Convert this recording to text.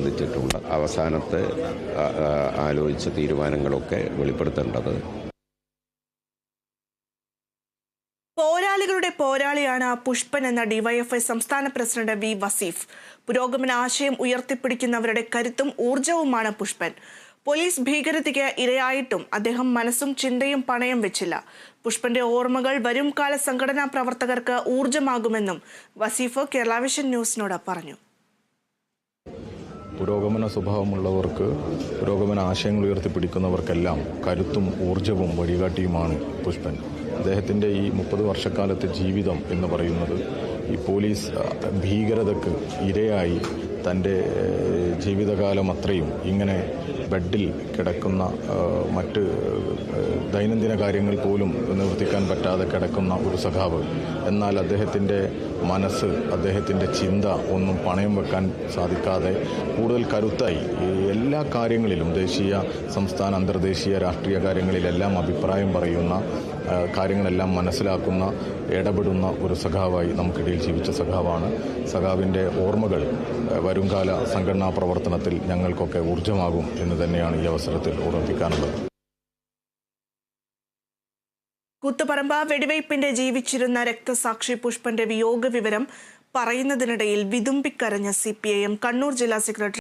സംബന്ധിച്ചിട്ടുള്ള അവസാനത്തെ ആലോചിച്ച തീരുമാനങ്ങളൊക്കെ വെളിപ്പെടുത്തേണ്ടത്. പോരാളികളുടെ പോരാളിയാണ് പുഷ്പൻ എന്ന ഡിവൈഎഫ്ഐ സംസ്ഥാന പ്രസിഡന്റ് വി വസീഫ്. പുരോഗമന ആശയം ഉയർത്തിപ്പിടിക്കുന്നവരുടെ കരുത്തും ഊർജവുമാണ് പുഷ്പൻ. പോലീസ് ഭീകരതയ്ക്ക് ഇരയായിട്ടും അദ്ദേഹം മനസ്സും ചിന്തയും പണയം വെച്ചില്ല. പുഷ്പന്റെ ഓർമ്മകൾ വരും കാല സംഘടനാ പ്രവർത്തകർക്ക് ഊർജമാകുമെന്നും വസീഫ് കേരളാവിഷൻ ന്യൂസിനോട് പറഞ്ഞു. പുരോഗമന സ്വഭാവമുള്ളവർക്ക് പുരോഗമന ആശയങ്ങൾ ഉയർത്തിപ്പിടിക്കുന്നവർക്കെല്ലാം കരുത്തും ഊർജവും വഴികാട്ടിയുമാണ് പുഷ്പൻ. അദ്ദേഹത്തിന്റെ ഈ മുപ്പത് വർഷക്കാലത്തെ ജീവിതം എന്ന് പറയുന്നത് ഈ പോലീസ് ഭീകരതക്ക് ഇരയായി തന്റെ ജീവിതകാലം അത്രയും ഇങ്ങനെ ബെഡിൽ കിടക്കുന്ന മറ്റ് ദൈനംദിന കാര്യങ്ങൾ പോലും നിവർത്തിക്കാൻ പറ്റാതെ കിടക്കുന്ന ഒരു സഖാവ്. എന്നാൽ അദ്ദേഹത്തിന്റെ മനസ്സ് അദ്ദേഹത്തിന്റെ ചിന്ത ഒന്നും പണയം വെക്കാൻ സാധിക്കാതെ കൂടുതൽ കരുത്തായി. എല്ലാ കാര്യങ്ങളിലും ദേശീയ സംസ്ഥാന അന്തർദേശീയ രാഷ്ട്രീയ കാര്യങ്ങളിലെല്ലാം അഭിപ്രായം പറയുന്ന കാര്യങ്ങളെല്ലാം മനസ്സിലാക്കുന്ന ഇടപെടുന്ന ഒരു സഖാവായി നമുക്കിടയിൽ ജീവിച്ച സഖാവാണ്. സഖാവിന്റെ ഓർമ്മകൾ വരുംകാല സംഘടനാ പ്രവർത്തനത്തിൽ ഞങ്ങൾക്കൊക്കെ ഊർജമാകും എന്ന് തന്നെയാണ് ഈ അവസരത്തിൽ ഓർമ്മിപ്പിക്കാനുള്ളത്. കൂത്തുപറമ്പ വെടിവയ്പിന്റെ ജീവിച്ചിരുന്ന രക്തസാക്ഷി പുഷ്പന്റെ വിയോഗ വിവരം പറയുന്നതിനിടയിൽ വിതുമ്പിക്കരഞ്ഞ C P I M Kannur ജില്ലാ സെക്രട്ടറി